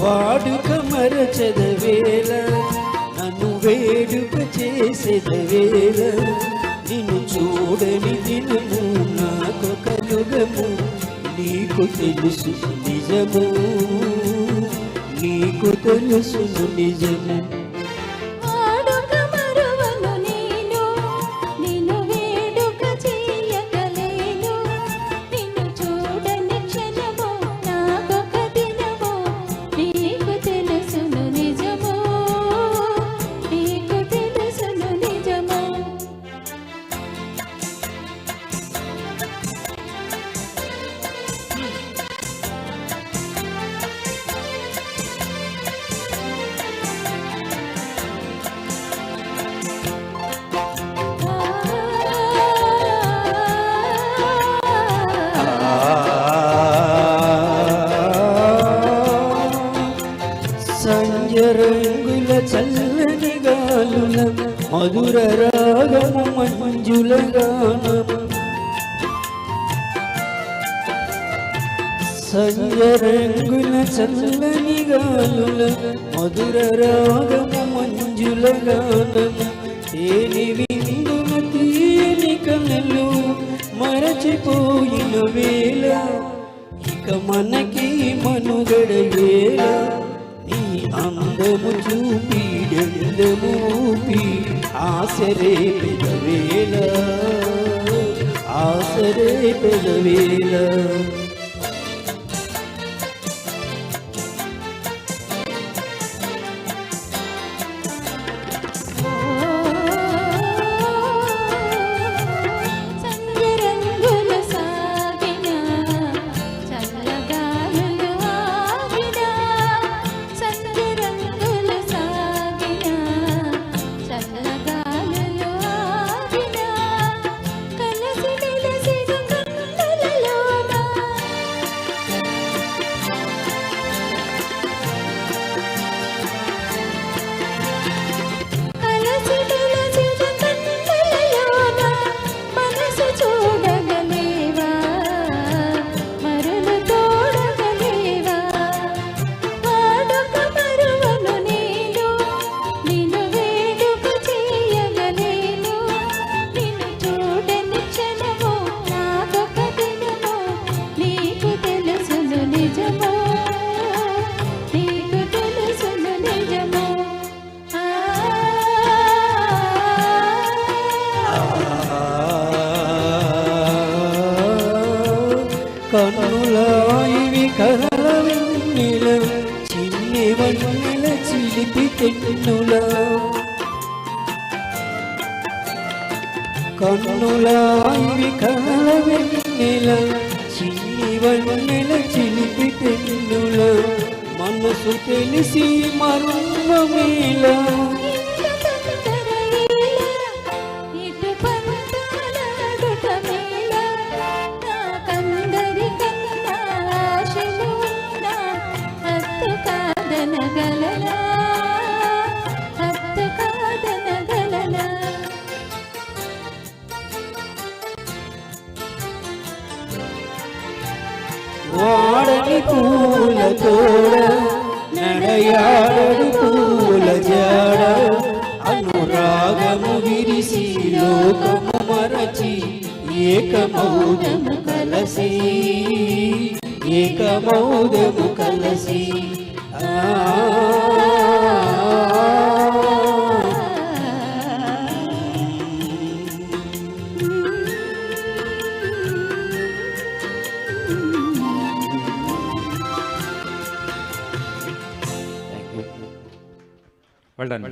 వాడుక మరచదవేళ నన్ను వేడుక చేసేదవేళ నిన్ను చూడని దినము నాకొక యుగము నీకు తెలుసు నిజము. నీకు తెలుసు నిజము. మధుర రాగము మంజుల గానము సంజరంగుల చల్లని గాలుల మధుర రాగము మంజుల గానము తేని విందుల తీయని కనులు మరచిపోయిన వేళ ఇక మనకి మనుగడ వేళ నీ అందము చూపిడెందము ఆసరే పెదవేల ఆసరే పెదవేళ కన్నులాయివి కరల వెన్నెల చిన్ని వన్నెల చిలిపి తెన్నుల కన్నులాయివి కరల వెన్నెల చిన్ని వన్నెల చిలిపి తెన్నుల మనసు తెలిసి మర్మమేలా వాడని పూల తోడ నడయాడడు పూల జాడ అనురాగము విరిసి లోకము మరచి ఏకమౌదము కలసి ఏకమౌదము కలసి. ఆ వెల్ డన్